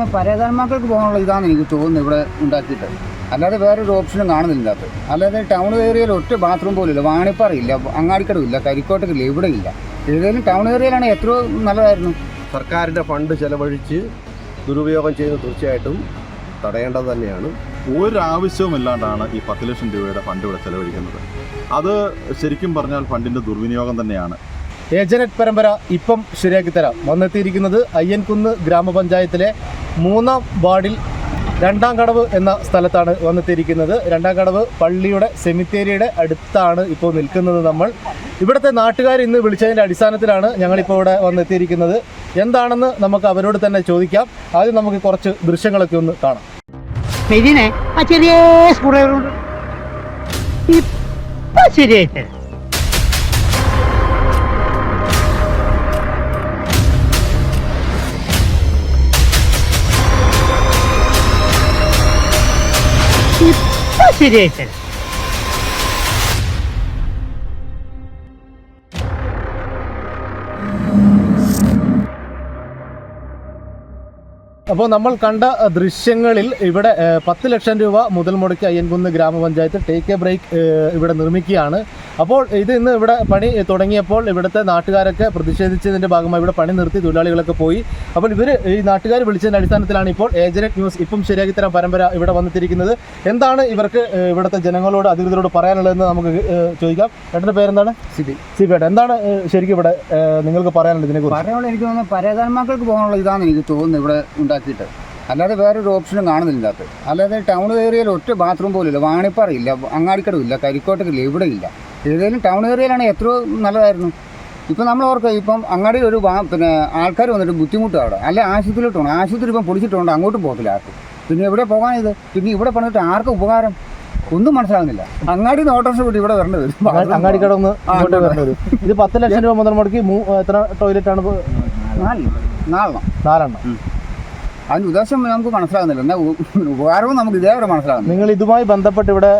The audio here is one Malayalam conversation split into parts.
പരേതന്മാർക്ക് പോകാനുള്ള ഇതാണ് എനിക്ക് തോന്നുന്നത് ഇവിടെ ഉണ്ടാക്കിയിട്ട്. അല്ലാതെ വേറൊരു ഓപ്ഷനും കാണുന്നില്ല അത്. അല്ലാതെ ടൗൺ ഏരിയയിൽ ഒറ്റ ബാത്റൂം പോലും ഇല്ല. വാണിപ്പാറയില്ല അങ്ങാടിക്കടവില്ല കരിക്കോട്ടക്കില്ല ഇവിടെ ഇല്ല. ഏതെങ്കിലും ടൗൺ ഏരിയയിലാണ് എത്രയോ നല്ലതായിരുന്നു. സർക്കാരിന്റെ ഫണ്ട് ചെലവഴിച്ച് ദുരുപയോഗം ചെയ്ത് തീർച്ചയായിട്ടും തടയേണ്ടത് തന്നെയാണ്. ഒരാവശ്യവുമില്ലാണ്ടാണ് ഈ പത്ത് ലക്ഷം രൂപയുടെ ഫണ്ട് ഇവിടെ ചെലവഴിക്കുന്നത്. അത് ശരിക്കും പറഞ്ഞാൽ ഫണ്ടിന്റെ ദുർവിനിയോഗം തന്നെയാണ്. ഏജനറ്റ് പരമ്പര ഇപ്പം ശരിയാക്കി തരാം. വന്നെത്തിയിരിക്കുന്നത് അയ്യൻകുന്ന് ഗ്രാമപഞ്ചായത്തിലെ മൂന്നാം വാർഡിൽ രണ്ടാം കടവ് എന്ന സ്ഥലത്താണ് വന്നെത്തിയിരിക്കുന്നത്. രണ്ടാം കടവ് പള്ളിയുടെ സെമിത്തേരിയുടെ അടുത്താണ് ഇപ്പോൾ നിൽക്കുന്നത് നമ്മൾ. ഇവിടുത്തെ നാട്ടുകാർ ഇന്ന് വിളിച്ചതിന്റെ അടിസ്ഥാനത്തിലാണ് ഞങ്ങളിപ്പോൾ ഇവിടെ വന്നെത്തിയിരിക്കുന്നത്. എന്താണെന്ന് നമുക്ക് അവരോട് തന്നെ ചോദിക്കാം. ആദ്യം നമുക്ക് കുറച്ച് ദൃശ്യങ്ങളൊക്കെ ഒന്ന് കാണാം. ആ ചെറിയ ശരിയായിട്ട് ശരിയായിട്ട് അപ്പോൾ നമ്മൾ കണ്ട ദൃശ്യങ്ങളിൽ ഇവിടെ പത്ത് ലക്ഷം രൂപ മുതൽ മുടക്കി അയ്യൻകുന്ന് ഗ്രാമപഞ്ചായത്ത് ടേക്ക് എ ബ്രേക്ക് ഇവിടെ നിർമ്മിക്കുകയാണ്. അപ്പോൾ ഇത് ഇന്ന് ഇവിടെ പണി തുടങ്ങിയപ്പോൾ ഇവിടുത്തെ നാട്ടുകാരൊക്കെ പ്രതിഷേധിച്ചതിന്റെ ഭാഗമായി ഇവിടെ പണി നിർത്തി തൊഴിലാളികളൊക്കെ പോയി. അപ്പോൾ ഇവർ ഈ നാട്ടുകാർ വിളിച്ചതിന്റെ അടിസ്ഥാനത്തിലാണ് ഇപ്പോൾ ഏജനറ്റ് ന്യൂസ് ഇപ്പം ശരിയാക്കി തരാൻ പരമ്പര ഇവിടെ വന്നിട്ടിരിക്കുന്നത്. എന്താണ് ഇവർക്ക് ഇവിടുത്തെ ജനങ്ങളോട് അധികൃതരോട് പറയാനുള്ളതെന്ന് നമുക്ക് ചോദിക്കാം. ഏട്ടന്റെ പേരെന്താണ്? സിബി. സിബേട്ട എന്താണ് ശരിക്കും ഇവിടെ നിങ്ങൾക്ക് പറയാനുള്ളത് ഇതിനെക്കുറിച്ച് പറയാനുള്ള എനിക്ക് തോന്നുന്നത് പരേതന്മാർക്ക് പോകാനുള്ള ഇതാണ് എനിക്ക് തോന്നുന്നത് ഇവിടെ ഉണ്ടാക്കിയിട്ട്. അല്ലാതെ വേറൊരു ഓപ്ഷനും കാണുന്നില്ല അല്ലാതെ ടൗൺ ഏരിയയിൽ ഒറ്റ ബാത്റൂം പോലും ഇല്ല വാണിപ്പാറയില്ല അങ്ങാടിക്കടവില്ല കരിക്കോട്ടക്കില്ല ഇവിടെ ഇല്ല ഏതെങ്കിലും ടൗൺ ഏരിയയിലാണ് എത്രയോ നല്ലതായിരുന്നു. ഇപ്പം നമ്മൾ ഓർക്കുക ഇപ്പം അങ്ങാടി ഒരു പിന്നെ ആൾക്കാർ വന്നിട്ട് ബുദ്ധിമുട്ടാണ് അവിടെ. അല്ലെ ആശുപത്രിയിലോട്ട് പോകണം. ആശുപത്രി ഇപ്പം പൊളിച്ചിട്ടുണ്ട്. അങ്ങോട്ടും പോകത്തില്ല ആർക്കും. പിന്നെ ഇവിടെ പോകാനിത് പിന്നെ ഇവിടെ പണിട്ട് ആർക്കും ഉപകാരം? ഒന്നും മനസ്സിലാകുന്നില്ല. അങ്ങാടി ഓട്ടോറിക്ഷ കൂട്ടി ഇവിടെ വരേണ്ടി വരും. അങ്ങാടി കടന്ന് ഇങ്ങോട്ട് വരേണ്ടി വരും. ഇത് പത്ത് ലക്ഷം രൂപ മുതൽ മുടക്കി മൂ- എത്ര ടോയ്ലറ്റ് ആണ് നാലെണ്ണം. നാലെണ്ണം. അതിന് ഉദ്ദേശം നമുക്ക് മനസ്സിലാകുന്നില്ല. എന്നാൽ ഉപകാരവും നമുക്ക് ഇതേവരെ മനസ്സിലാകുന്നു. നിങ്ങൾ ഇതുമായി ബന്ധപ്പെട്ട് ഇവിടെ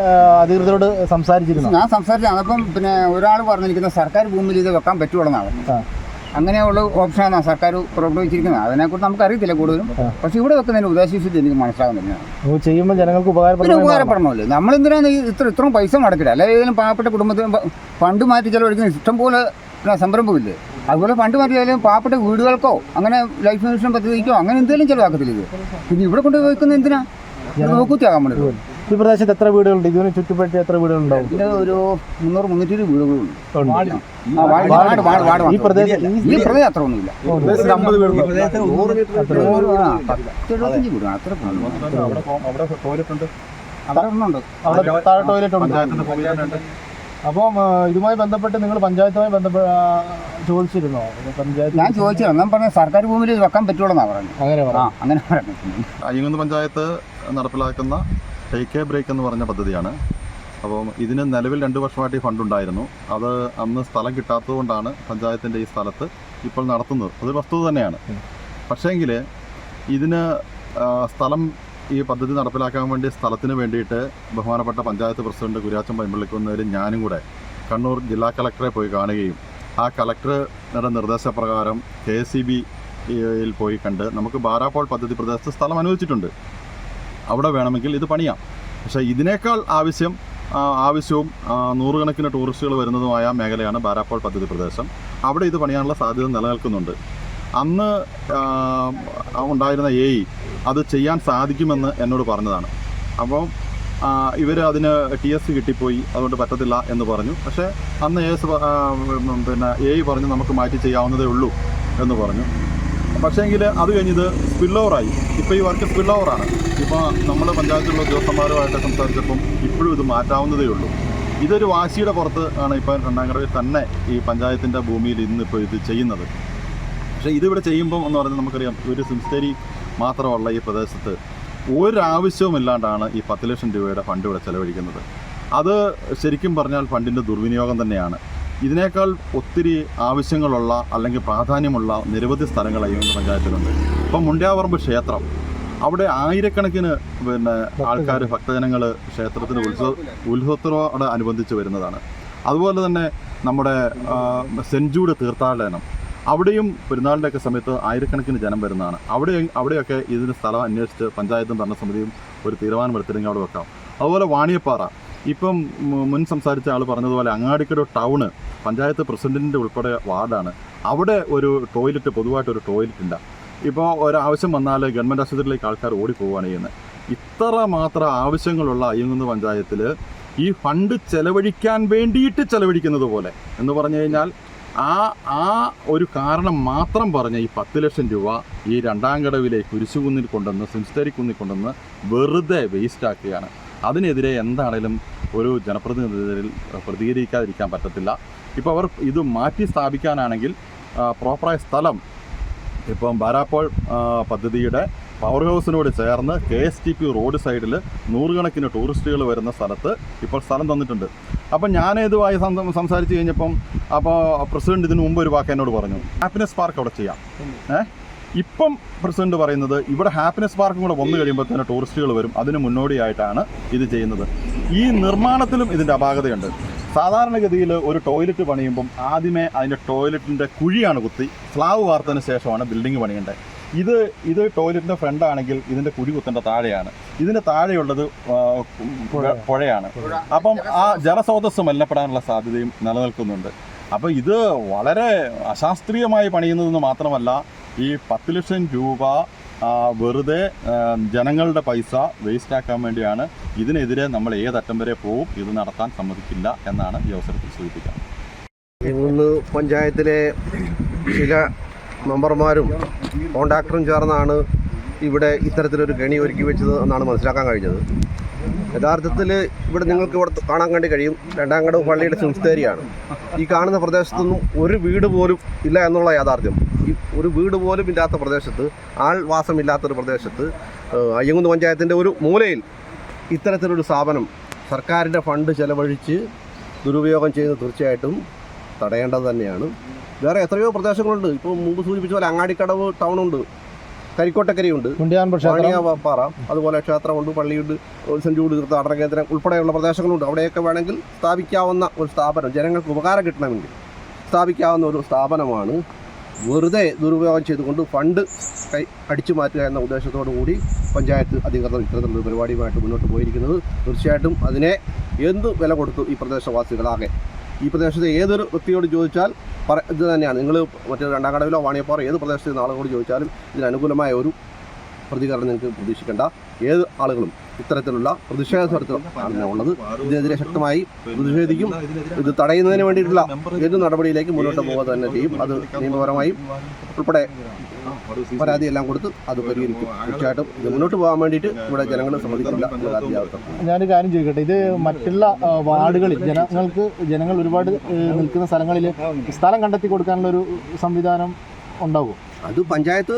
അധികൃതരോട് സംസാരിച്ചിരുന്നു? ഞാൻ സംസാരിച്ചു. അതപ്പം പിന്നെ ഒരാൾ പറഞ്ഞിരിക്കുന്ന സർക്കാർ ഭൂമിയിൽ ഇത് വെക്കാൻ പറ്റുള്ളതാണ്. അങ്ങനെയുള്ള ഓപ്ഷനാണ് സർക്കാർ പുറപ്പെടുവിച്ചിരിക്കുന്നത്. അതിനെക്കുറിച്ച് നമുക്ക് അറിയത്തില്ല കൂടുതലും. പക്ഷെ ഇവിടെ വെക്കുന്നതിന് ഉദ്ദേശിച്ചിട്ട് എനിക്ക് മനസ്സിലാകുന്നില്ല. ചെയ്യുമ്പോൾ ജനങ്ങൾക്ക് ഉപകാരപ്പെടണമല്ലോ നമ്മളെന്തിനാണ് ഈ ഇത്ര ഇത്രയും പൈസ മുടക്കില്ല അല്ലെ ഏതെങ്കിലും പാവപ്പെട്ട കുടുംബത്തിന് ഫണ്ട് മാറ്റി ചിലവഴിക്കുന്ന ഇഷ്ടം പോലെ സംരംഭമില്ലേ? അതുപോലെ പണ്ട് മാറ്റിയാലും പാവപ്പെട്ട വീടുകൾക്കോ അങ്ങനെ ലൈഫ് ഇൻഷുറൻസ് പദ്ധതിക്കോ അങ്ങനെ എന്തെങ്കിലും ചിലവാക്കത്തില്ല ഇത്? പിന്നെ ഇവിടെ കൊണ്ട് വെക്കുന്നത് എന്തിനാ? നോക്കൂത്തിയാകാൻ വേണ്ടി ഈ പ്രദേശത്ത് എത്ര വീടുകളുണ്ട്? ഇതിന് ചുറ്റുപറ്റി എത്ര വീടുകളുണ്ടാവും? ഇത് ഒരു മുന്നൂറ് മുന്നൂറ്റി ഇരുപത് വീടുകളുണ്ട്. ഉണ്ട്. ഈ. പ്രദേശം ഈ പ്രദേശം അത്ര ഒന്നുമില്ല എഴുപത്തഞ്ച് അത്ര അവിടെ ഒന്നുണ്ട് അവിടെ താഴെ ടോയ്ലറ്റ് ഉണ്ട്. അപ്പം ഇതുമായി ബന്ധപ്പെട്ട് നിങ്ങൾ പഞ്ചായത്തുമായി ബന്ധപ്പെട്ട ചോദിച്ചിരുന്നോ? പഞ്ചായത്ത് ഞാൻ ചോദിച്ചു ഞാൻ പറഞ്ഞു സർക്കാർ ഭൂമിയിൽ ഇത് വെക്കാൻ പറ്റുള്ളൂ പറഞ്ഞു അങ്ങനെ പറഞ്ഞു. അങ്ങനെ പറഞ്ഞു അയ്യങ്കുന്ന് പഞ്ചായത്ത് നടപ്പിലാക്കുന്ന ടേക്ക് എ ബ്രേക്ക് എന്ന് പറഞ്ഞ പദ്ധതിയാണ്. അപ്പം ഇതിന് നിലവിൽ രണ്ട് വർഷമായിട്ട് ഈ ഫണ്ട് ഉണ്ടായിരുന്നു. അത് അന്ന് സ്ഥലം കിട്ടാത്തതുകൊണ്ടാണ് പഞ്ചായത്തിന്റെ ഈ സ്ഥലത്ത് ഇപ്പോൾ നടത്തുന്നത്. അത് വസ്തുത തന്നെയാണ്. പക്ഷേങ്കിൽ ഇതിന് സ്ഥലം ഈ പദ്ധതി നടപ്പിലാക്കാൻ വേണ്ടി സ്ഥലത്തിന് വേണ്ടിയിട്ട് ബഹുമാനപ്പെട്ട പഞ്ചായത്ത് പ്രസിഡന്റ് കുര്യാച്ചൻ പൈമ്പള്ളിക്കുന്നതിൽ ഞാനും കൂടെ കണ്ണൂർ ജില്ലാ കളക്ടറെ പോയി കാണുകയും ആ കളക്ടറുടെ നിർദ്ദേശപ്രകാരം കെ സി ബിയിൽ പോയി കണ്ട് നമുക്ക് ബാരാപ്പോൾ പദ്ധതി പ്രദേശത്ത് സ്ഥലം അനുവദിച്ചിട്ടുണ്ട്. അവിടെ വേണമെങ്കിൽ ഇത് പണിയാം. പക്ഷേ ഇതിനേക്കാൾ ആവശ്യം ആവശ്യവും നൂറുകണക്കിന് ടൂറിസ്റ്റുകൾ വരുന്നതുമായ മേഖലയാണ് ബാരാപ്പോൾ പദ്ധതി പ്രദേശം. അവിടെ ഇത് പണിയാനുള്ള സാധ്യത നിലനിൽക്കുന്നുണ്ട്. അന്ന് ഉണ്ടായിരുന്ന എ അത് ചെയ്യാൻ സാധിക്കുമെന്ന് എന്നോട് പറഞ്ഞതാണ്. അപ്പോൾ ഇവർ അതിന് ടി എസ് കിട്ടിപ്പോയി അതുകൊണ്ട് പറ്റത്തില്ല എന്ന് പറഞ്ഞു. പക്ഷേ അന്ന് എ എസ് പിന്നെ എ പറഞ്ഞു നമുക്ക് മാറ്റി ചെയ്യാവുന്നതേ ഉള്ളൂ എന്ന് പറഞ്ഞു. പക്ഷേങ്കിൽ അത് കഴിഞ്ഞത് സ്പിൽ ഓവറായി ഇപ്പോൾ ഈ വർക്ക് സ്പിൽ ഓവറാണ് ഇപ്പോൾ നമ്മൾ പഞ്ചായത്തിലുള്ള ഉദ്യോഗസ്ഥന്മാരുമായിട്ട് സംസാരിച്ചപ്പം ഇപ്പോഴും ഇത് മാറ്റാവുന്നതേ ഉള്ളൂ. ഇതൊരു വാശിയുടെ പുറത്ത് ആണ് ഇപ്പോൾ രണ്ടാംകടവിൽ തന്നെ ഈ പഞ്ചായത്തിന്റെ ഭൂമിയിൽ ഇന്നിപ്പോൾ ഇത് ചെയ്യുന്നത്. പക്ഷേ ഇതിവിടെ ചെയ്യുമ്പം എന്ന് പറഞ്ഞാൽ നമുക്കറിയാം ഒരു സിംസ്റ്റേരി മാത്രമുള്ള ഈ പ്രദേശത്ത് ഒരാവശ്യവുമില്ലാണ്ടാണ് ഈ പത്ത് ലക്ഷം രൂപയുടെ ഫണ്ട് ഇവിടെ ചെലവഴിക്കുന്നത്. അത് ശരിക്കും പറഞ്ഞാൽ ഫണ്ടിന്റെ ദുർവിനിയോഗം തന്നെയാണ്. ഇതിനേക്കാൾ ഒത്തിരി ആവശ്യങ്ങളുള്ള അല്ലെങ്കിൽ പ്രാധാന്യമുള്ള നിരവധി സ്ഥലങ്ങൾ അയ്യങ്ക പഞ്ചായത്തിലുണ്ട്. ഇപ്പം മുണ്ട്യാവറമ്പ് ക്ഷേത്രം. അവിടെ ആയിരക്കണക്കിന് പിന്നെ ആൾക്കാർ ഭക്തജനങ്ങൾ ക്ഷേത്രത്തിന് ഉത്സവ ഉത്സവത്തോട് അനുബന്ധിച്ച് വരുന്നതാണ്. അതുപോലെ തന്നെ നമ്മുടെ സെന്റ് ജൂഡ് തീർത്ഥാടനം. അവിടെയും പെരുന്നാളിന്റെ ഒക്കെ സമയത്ത് ആയിരക്കണക്കിന് ജനം വരുന്നതാണ്. അവിടെ അവിടെയൊക്കെ ഇതിന് സ്ഥലം അന്വേഷിച്ച് പഞ്ചായത്തും ഭരണസമിതിയും ഒരു തീരുമാനമെടുത്തില്ലെങ്കിൽ അവിടെ വെക്കാം. അതുപോലെ വാണിയപ്പാറ. ഇപ്പം മുൻ സംസാരിച്ച ആൾ പറഞ്ഞതുപോലെ അങ്ങാടിക്കട ടൗണ് പഞ്ചായത്ത് പ്രസിഡന്റിന്റെ ഉൾപ്പെടെ വാർഡാണ്. അവിടെ ഒരു ടോയ്ലറ്റ് പൊതുവായിട്ടൊരു ടോയ്ലറ്റ് ഇല്ല. ഇപ്പോൾ ഒരാവശ്യം വന്നാൽ ഗവൺമെന്റ് ആശുപത്രിയിലേക്ക് ആൾക്കാർ ഓടിപ്പോവുകയാണ് ചെയ്യുന്നത്. ഇത്ര മാത്രം ആവശ്യങ്ങളുള്ള അയ്യങ്കുന്ന് പഞ്ചായത്തിൽ ഈ ഫണ്ട് ചെലവഴിക്കാൻ വേണ്ടിയിട്ട് ചെലവഴിക്കുന്നത് പോലെ എന്ന് പറഞ്ഞു കഴിഞ്ഞാൽ ആ ആ ഒരു കാരണം മാത്രം പറഞ്ഞ ഈ പത്ത് ലക്ഷം രൂപ ഈ രണ്ടാം കടവിലെ കുരിശുകുന്നിൽ കൊണ്ടുവന്ന് സിംസ്തരി കുന്നിൽ കൊണ്ടുവന്ന് വെറുതെ വേസ്റ്റ് ആക്കുകയാണ്. അതിനെതിരെ എന്താണേലും ഒരു ജനപ്രതിനിധിയിൽ പ്രതികരിക്കാതിരിക്കാൻ പറ്റത്തില്ല. ഇപ്പോൾ അവർ ഇത് മാറ്റി സ്ഥാപിക്കാനാണെങ്കിൽ പ്രോപ്പറായ സ്ഥലം ഇപ്പം ബാരാപ്പോൾ പദ്ധതിയുടെ പവർ ഹൗസിനോട് ചേർന്ന് K S T P road സൈഡിൽ നൂറുകണക്കിന് ടൂറിസ്റ്റുകൾ വരുന്ന സ്ഥലത്ത് ഇപ്പോൾ സ്ഥലം തന്നിട്ടുണ്ട്. അപ്പം ഞാൻ ഇതുമായി സംസാരിച്ച് കഴിഞ്ഞപ്പം അപ്പോൾ പ്രസിഡന്റ് ഇതിനു മുമ്പ് ഒരു വാക്ക് എന്നോട് പറഞ്ഞു. ഹാപ്പിനെസ് പാർക്ക് അവിടെ ചെയ്യാം. ഏഹ് ഇപ്പം പ്രസിഡന്റ് പറയുന്നത് ഇവിടെ ഹാപ്പിനെസ് പാർക്കും കൂടെ വന്നു കഴിയുമ്പോൾ തന്നെ ടൂറിസ്റ്റുകൾ വരും. അതിന് മുന്നോടിയായിട്ടാണ് ഇത് ചെയ്യുന്നത്. ഈ നിർമ്മാണത്തിലും ഇതിന്റെ അപാകതയുണ്ട്. സാധാരണഗതിയിൽ ഒരു ടോയ്ലറ്റ് പണിയുമ്പം ആദ്യമേ അതിന്റെ ടോയ്ലറ്റിന്റെ കുഴിയാണ് കുത്തി സ്ലാവ് വാർത്തതിന് ശേഷമാണ് ബിൽഡിംഗ് പണിയേണ്ടത്. ഇത് ഇത് ടോയ്ലറ്റിന്റെ ഫ്രണ്ട് ആണെങ്കിൽ ഇതിന്റെ കുഴി കുത്തേണ്ട താഴെയാണ്. ഇതിന്റെ താഴെയുള്ളത് പുഴയാണ്. അപ്പം ആ ജലസ്രോതസ് മലിനപ്പെടാനുള്ള സാധ്യതയും നിലനിൽക്കുന്നുണ്ട്. അപ്പോൾ ഇത് വളരെ അശാസ്ത്രീയമായി പണിയുന്നതെന്ന് മാത്രമല്ല ഈ പത്ത് ലക്ഷം രൂപ വെറുതെ ജനങ്ങളുടെ പൈസ വേസ്റ്റ് ആക്കാൻ വേണ്ടിയാണ് ഇതിനെതിരെ നമ്മൾ ഏതറ്റം വരെ പോവും ഇത് നടത്താൻ സമ്മതിക്കില്ല എന്നാണ് ഈ അവസരത്തിൽ സൂചിപ്പിക്കുന്നത്. ഇന്ന് പഞ്ചായത്തിലെ ചില മെമ്പർമാരും കോൺട്രാക്ടറും ചേർന്നാണ് ഇവിടെ ഇത്തരത്തിലൊരു ഗണി ഒരുക്കി വെച്ചത് എന്നാണ് മനസ്സിലാക്കാൻ കഴിഞ്ഞത്. യഥാർത്ഥത്തിൽ ഇവിടെ നിങ്ങൾക്ക് ഇവിടെ കാണാൻ വേണ്ടി കഴിയും. രണ്ടാം കടവ് പള്ളിയുടെ സിംസ്തേരിയാണ് ഈ കാണുന്ന പ്രദേശത്തൊന്നും ഒരു വീട് പോലും ഇല്ല എന്നുള്ള യാഥാർത്ഥ്യം. ഈ ഒരു വീട് പോലും ഇല്ലാത്ത പ്രദേശത്ത് ആൾവാസമില്ലാത്തൊരു പ്രദേശത്ത് ഏഹ്, അയ്യങ്കുന്ന് പഞ്ചായത്തിന്റെ ഒരു മൂലയിൽ ഇത്തരത്തിലൊരു സ്ഥാപനം സർക്കാരിന്റെ ഫണ്ട് ചെലവഴിച്ച് ദുരുപയോഗം ചെയ്യുന്നത് തീർച്ചയായിട്ടും തടയേണ്ടത് തന്നെയാണ്. വേറെ എത്രയോ പ്രദേശങ്ങളുണ്ട്. ഇപ്പോൾ മുമ്പ് സൂചിപ്പിച്ച പോലെ അങ്ങാടിക്കടവ് ടൗണുണ്ട്. കരിക്കോട്ടക്കരയുണ്ട്. പാറ അതുപോലെ ക്ഷേത്രമുണ്ട് പള്ളിയുണ്ട് ഒരു സെന്റ് ജൂഡ് തീർത്ഥാടന കേന്ദ്രം ഉൾപ്പെടെയുള്ള പ്രദേശങ്ങളുണ്ട്. അവിടെയൊക്കെ വേണമെങ്കിൽ സ്ഥാപിക്കാവുന്ന ഒരു സ്ഥാപനം ജനങ്ങൾക്ക് ഉപകാരം കിട്ടണമെങ്കിൽ സ്ഥാപിക്കാവുന്ന ഒരു സ്ഥാപനമാണ്. വെറുതെ ദുരുപയോഗം ചെയ്തുകൊണ്ട് ഫണ്ട് കൈ അടിച്ചു മാറ്റുക എന്ന ഉദ്ദേശത്തോടു കൂടി പഞ്ചായത്ത് അധികൃതർ ഇത്തരത്തിലുള്ള പരിപാടിയുമായിട്ട് മുന്നോട്ട് പോയിരിക്കുന്നത്. തീർച്ചയായിട്ടും അതിനെ എന്ത് വില കൊടുത്തു ഈ പ്രദേശവാസികളാകെ? ഈ പ്രദേശത്തെ ഏതൊരു വ്യക്തിയോട് ചോദിച്ചാൽ പറ ഇത് തന്നെയാണ്. നിങ്ങൾ മറ്റേ രണ്ടാം കടവിലോ വാണിയപ്പാറോ ഏത് പ്രദേശത്തെ ആളുകളോട് ചോദിച്ചാലും ഇതിനനുകൂലമായ ഒരു പ്രതികരണം നിങ്ങൾക്ക് പ്രതീക്ഷിക്കേണ്ട. ഏത് ആളുകളും ഇത്തരത്തിലുള്ള പ്രതിഷേധ സ്വരത്തിലാണ് ഉള്ളത്. ഇതിനെതിരെ ശക്തമായി പ്രതിഷേധിക്കും. ഇത് തടയുന്നതിന് വേണ്ടിയിട്ടുള്ള ഏത് നടപടിയിലേക്ക് മുന്നോട്ട് പോവുക തന്നെ ചെയ്യും. അത് നിയമപരമായും ഉൾപ്പെടെ പരാതിയെല്ലാം കൊടുത്ത് അത് പരിഹരിക്കും. തീർച്ചയായിട്ടും ഇത് മുന്നോട്ട് പോകാൻ വേണ്ടിയിട്ട് ഇവിടെ ജനങ്ങൾ സമ്മതിക്കില്ല ഞാനൊരു കാര്യം ചോദിക്കട്ടെ? ഇത് മറ്റുള്ള വാർഡുകളിൽ ജനങ്ങൾക്ക് ജനങ്ങൾ ഒരുപാട് നിൽക്കുന്ന സ്ഥലങ്ങളിൽ സ്ഥലം കണ്ടെത്തി കൊടുക്കാനുള്ള ഒരു സംവിധാനം ഉണ്ടാവും അത് പഞ്ചായത്ത്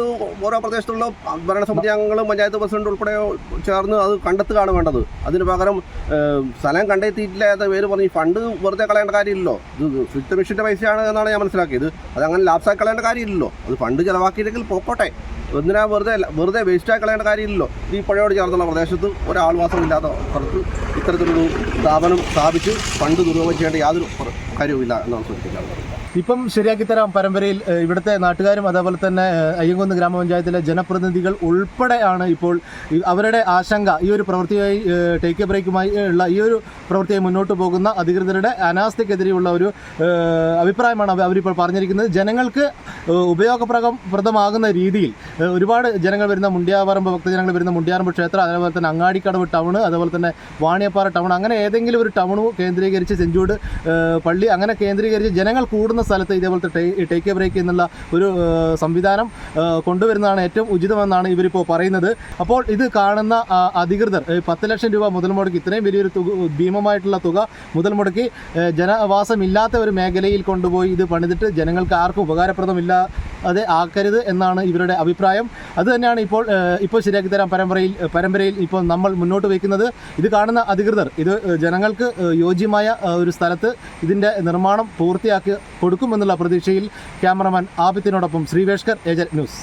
ഓരോ പ്രദേശത്തുള്ള ഭരണസമിതി അംഗങ്ങളും പഞ്ചായത്ത് പ്രസിഡന്റ് ഉൾപ്പെടെ ചേർന്ന് അത് കണ്ടെത്തുകയാണ് വേണ്ടത്. അതിന് പകരം സ്ഥലം കണ്ടെത്തിയിട്ടില്ലാത്ത പേര് പറഞ്ഞ് ഫണ്ട് വെറുതെ കളയേണ്ട കാര്യമില്ലല്ലോ. ഇത് സ്വിച്ച് മിഷന്റെ പൈസയാണ് എന്നാണ് ഞാൻ മനസ്സിലാക്കിയത്. അത് അങ്ങനെ ലാപ്സാക്കി കളയേണ്ട കാര്യമില്ലല്ലോ. അത് ഫണ്ട് ചിലവാക്കിയില്ലെങ്കിൽ പോക്കോട്ടെ. എന്തിനാ വെറുതെ വെറുതെ വേസ്റ്റായി കളയേണ്ട കാര്യമില്ലല്ലോ. ഈ പുഴയോട് ചേർന്നുള്ള പ്രദേശത്ത് ഒരാൾവാസമില്ലാത്ത സ്ഥലത്ത് ഇത്തരത്തിലൊരു സ്ഥാപനം സ്ഥാപിച്ച് ഫണ്ട് ദുരുപയോഗം ചെയ്യേണ്ട യാതൊരു കാര്യവുമില്ല എന്നാണ് സൂചിപ്പിക്കുന്നത് ഇപ്പം ശരിയാക്കി തരാം പരമ്പരയിൽ ഇവിടുത്തെ നാട്ടുകാരും അതേപോലെ തന്നെ അയ്യങ്കുന്ന് ഗ്രാമപഞ്ചായത്തിലെ ജനപ്രതിനിധികൾ ഉൾപ്പെടെയാണ് ഇപ്പോൾ അവരുടെ ആശങ്ക. ഈ ഒരു പ്രവൃത്തിയായി ടേക്ക് ബ്രേക്കുമായി ഉള്ള ഈ ഒരു പ്രവൃത്തിയായി മുന്നോട്ട് പോകുന്ന അധികൃതരുടെ അനാസ്ഥയ്ക്കെതിരെയുള്ള ഒരു അഭിപ്രായമാണ് അവ- അവരിപ്പോൾ പറഞ്ഞിരിക്കുന്നത്. ജനങ്ങൾക്ക് ഉപയോഗപ്രദമാകുന്ന രീതിയിൽ ഒരുപാട് ജനങ്ങൾ വരുന്ന മുണ്ടിയാപറമ്പ് ഭക്തജനങ്ങൾ വരുന്ന മുണ്ടിയാറമ്പ് ക്ഷേത്രം അതേപോലെ തന്നെ അങ്ങാടിക്കടവ് ടൗണ് അതേപോലെ തന്നെ വാണിയപ്പാറ ടൗൺ അങ്ങനെ ഏതെങ്കിലും ഒരു ടൗണ് കേന്ദ്രീകരിച്ച് സെഞ്ചൂട് പള്ളി അങ്ങനെ കേന്ദ്രീകരിച്ച് ജനങ്ങൾ കൂടുന്ന സ്ഥലത്ത് ഇതേപോലത്തെ ടേക്ക് എ ബ്രേക്ക് എന്നുള്ള ഒരു സംവിധാനം കൊണ്ടുവരുന്നതാണ് ഏറ്റവും ഉചിതമെന്നാണ് ഇവരിപ്പോൾ പറയുന്നത്. അപ്പോൾ ഇത് കാണുന്ന അധികൃതർ പത്ത് ലക്ഷം രൂപ മുതൽ മുടക്കി ഇത്രയും വലിയൊരു തുക ഭീമമായിട്ടുള്ള തുക മുതൽ മുടക്കി ജനവാസമില്ലാത്ത ഒരു മേഖലയിൽ കൊണ്ടുപോയി ഇത് പണിതിട്ട് ജനങ്ങൾക്ക് ആർക്കും ഉപകാരപ്രദമില്ല അത് ആക്കരുത് എന്നാണ് ഇവരുടെ അഭിപ്രായം. അത് തന്നെയാണ് ഇപ്പോൾ ഇപ്പോൾ ശരിയാക്കി തരാം പരമ്പരയിൽ പരമ്പരയിൽ ഇപ്പോൾ നമ്മൾ മുന്നോട്ട് വയ്ക്കുന്നത്. ഇത് കാണുന്ന അധികൃതർ ഇത് ജനങ്ങൾക്ക് യോജ്യമായ ഒരു സ്ഥലത്ത് ഇതിന്റെ നിർമ്മാണം പൂർത്തിയാക്കി കൊടുക്കുമെന്നുള്ള പ്രതീക്ഷയിൽ ക്യാമറമാൻ ആബിത്തിനോടൊപ്പം ശ്രീവേഷ്കർ ഏജന്റ് ന്യൂസ്.